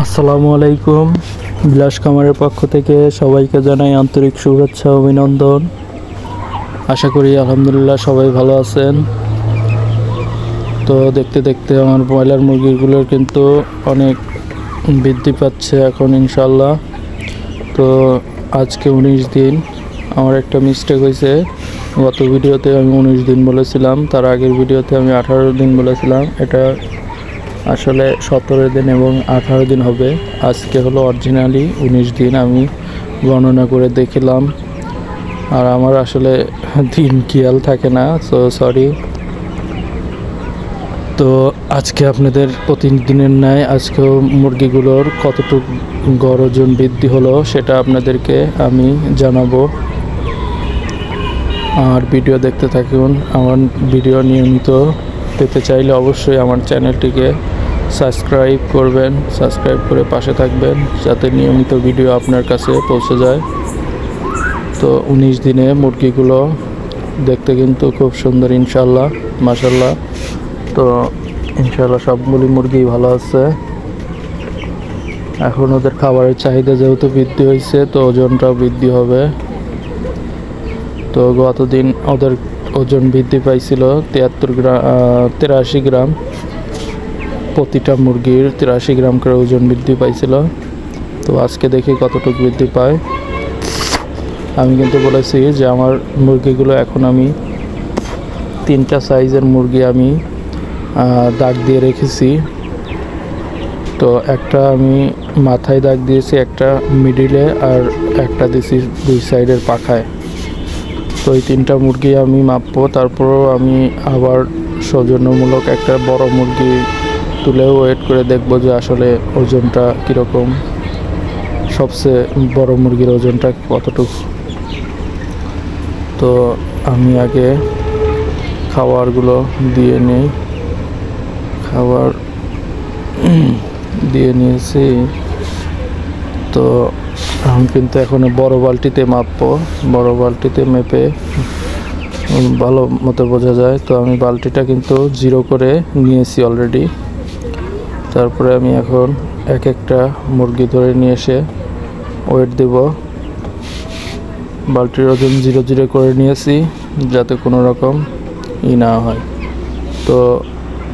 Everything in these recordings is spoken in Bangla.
আসসালামু আলাইকুম। বিলাস কামারের পক্ষ থেকে সবাইকে জানাই আন্তরিক শুভেচ্ছা, অভিনন্দন। আশা করি আলহামদুলিল্লাহ সবাই ভালো আছেন। তো দেখতে দেখতে আমার ব্রয়লার মুরগিগুলোর কিন্তু অনেক বৃদ্ধি পাচ্ছে এখন ইনশাল্লাহ তো আজকে উনিশ দিন, আমার একটা মিস্টেক হয়েছে। গত ভিডিওতে আমি উনিশ দিন বলেছিলাম, তার আগের ভিডিওতে আমি আঠারো দিন বলেছিলাম। এটা আসলে সতেরো দিন এবং আঠারো দিন হবে। আজকে হলো অরিজিনালি উনিশ দিন আমি গণনা করে দেখলাম। আর আমার আসলে দিন খেয়াল থাকে না সো সরি তো আজকে আপনাদের প্রতিদিনের ন্যায় আজকেও মুরগিগুলোর কতটুকু গড় বৃদ্ধি হলো সেটা আপনাদেরকে আমি জানাব। আর ভিডিও দেখতে থাকুন, আমার ভিডিও নিয়মিত পেতে চাইলে অবশ্যই আমার চ্যানেলটিকে সাবস্ক্রাইব করবেন, সাবস্ক্রাইব করে পাশে থাকবেন, যাতে নিয়মিত ভিডিও আপনার কাছে পৌঁছে যায়। তো উনিশ দিনে মুরগিগুলো দেখতে কিন্তু খুব সুন্দর ইনশাল্লাহ মাসাল্লাহ তো ইনশাল্লাহ সবগুলি মুরগি ভালো আছে। এখন ওদের খাবারের চাহিদা যেহেতু বৃদ্ধি হয়েছে, তো ওজনটাও বৃদ্ধি হবে। তো গতদিন ওদের ওজন বৃদ্ধি পাইছিল তিয়াত্তর গ্রাম তিরাশি গ্রাম। প্রতিটা মুরগির তিরাশি গ্রাম করে ওজন বৃদ্ধি পাইছিল। তো আজকে দেখি কতটুকু বৃদ্ধি পায়। আমি কিন্তু বলেছি যে আমার মুরগিগুলো এখন আমি তিনটা সাইজের মুরগি আমি দাগ দিয়ে রেখেছি। তো একটা আমি মাথায় দাগ দিয়েছি, একটা মিডিলে আর একটা দিয়েছি দুই সাইডের পাখায়। তো এই তিনটা মুরগি আমি মাপবো। তারপরেও আমি আবার সৌজন্যমূলক একটা বড় মুরগি তুলেও ওয়েট করে দেখব যে আসলে ওজনটা কীরকম। সবচেয়ে বড় মুরগির ওজনটা কতটুকু। তো আমি আগে খাবারগুলো দিয়ে নিই। খাবার দিয়ে নিয়েছি। তো আমি কিন্তু এখন বড় বালতিতে মাপবো। বড় বালতিতে মেপে ভালো মতো বোঝা যায়। তো আমি বালতিটা কিন্তু জিরো করে নিয়েছি অলরেডি তারপরে আমি এখন এক একটা মুরগি ধরে নিয়ে এসে ওয়েট দেব। বালতির ওজন জিরো জিরো করে নিয়েছি, যাতে কোনো রকম ই না হয়। তো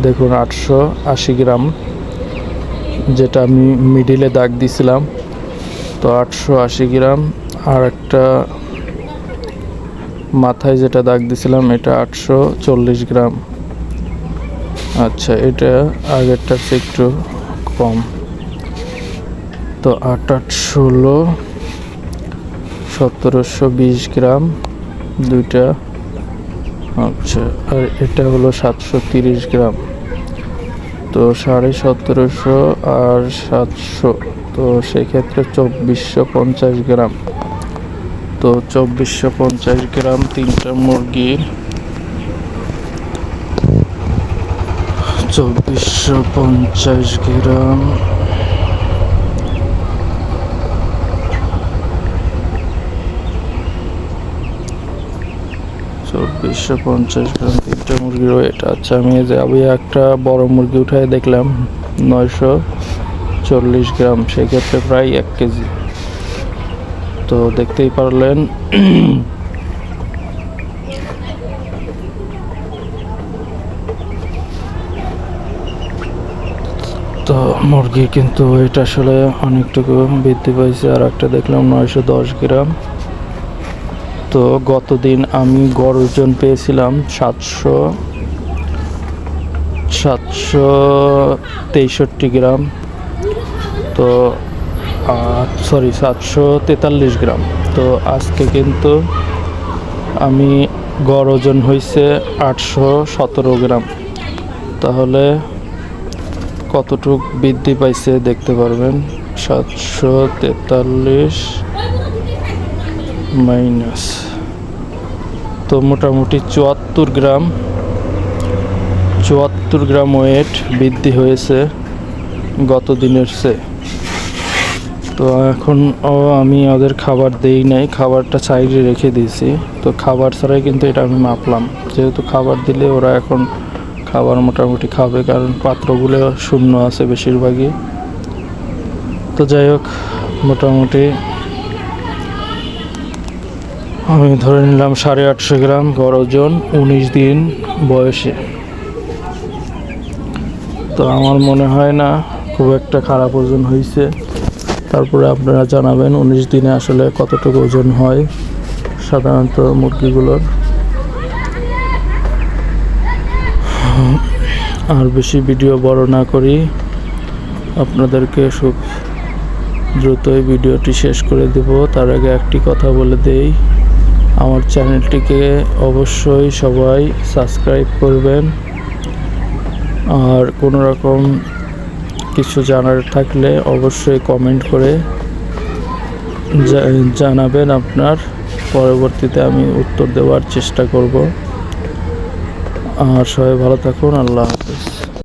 দেখুন, আটশো আশি গ্রাম, যেটা আমি মিডিলে দাগ দিছিলাম। তো আটশো আশি গ্রাম। আর একটা মাথায় যেটা দাগ দিছিলাম, এটা আটশো চল্লিশ গ্রাম। আচ্ছা এটা আগেরটার চেয়ে একটু কম। তো আট আট, ষোলো, সতেরোশো বিশ গ্রাম, দুইটা। আচ্ছা আর এটা হলো সাতশো তিরিশ গ্রাম। তো সাড়ে সতেরোশো আর সাতশো তো সেক্ষেত্রে চব্বিশশো পঞ্চাশ গ্রাম। তো চব্বিশশো পঞ্চাশ গ্রাম তিনটা মুরগির চব্বিশশো পঞ্চাশ গ্রাম। চব্বিশশো পঞ্চাশ গ্রাম তিনটা মুরগির ওয়েট আচ্ছা আমি যে, আমি একটা বড় মুরগি উঠায় দেখলাম, নয়শো। চল্লিশ গ্রাম, সেক্ষেত্রে প্রায় এক কেজি। তো দেখতেই পারলেন, তো মুরগি কিন্তু ওয়েট আসলে অনেকটুকু বৃদ্ধি পাইছে, আর একটা দেখলাম নয়শো দশ গ্রাম। তো গতদিন আমি গড় ওজন পেয়েছিলাম সাতশো সাতশো তেষট্টি গ্রাম। তো সরি সাতশো তেতাল্লিশ গ্রাম। তো আজকে কিন্তু আমি গড় ওজন হয়েছে আটশো সতেরো গ্রাম। তাহলে কতটুক বৃদ্ধি পাইছে দেখতে পারবেন? সাতশো তেতাল্লিশ মাইনাস। তো মোটামুটি চুয়াত্তর গ্রাম চুয়াত্তর গ্রাম ওয়েট বৃদ্ধি হয়েছে গত দিনের চেয়ে। তো এখন, ও, আমি ওদের খাবার দেই নাই, খাবারটা সাইডে রেখে দিয়েছি। তো খাবার ছাড়াই কিন্তু এটা আমি মাপলাম। যেহেতু খাবার দিলে ওরা এখন খাবার মোটামুটি খাবে, কারণ পাত্রগুলো শূন্য আছে বেশিরভাগই। তো যাই হোক, মোটামুটি আমি ধরে নিলাম সাড়ে আটশো গ্রাম গড় ওজন উনিশ দিন বয়সে। তো আমার মনে হয় না খুব একটা খারাপ ওজন হয়েছে তারপরে আপনারা জানাবেন উনিশ দিনে আসলে কতটুকু ওজন হয় সাধারণত মুরগিগুলোর। আর বেশি ভিডিও বড় না করি। আপনাদেরকে খুব দ্রুতই ভিডিওটি শেষ করে দেব। তার আগে একটি কথা বলে দেই, আমার চ্যানেলটিকে অবশ্যই সবাই সাবস্ক্রাইব করবেন। আর কোনো রকম কিছু জানার থাকলে অবশ্যই কমেন্ট করে জানাবেন আপনার। পরবর্তীতে আমি উত্তর দেওয়ার চেষ্টা করব। আর সবাই ভালো থাকুন, আল্লাহ হাফিজ।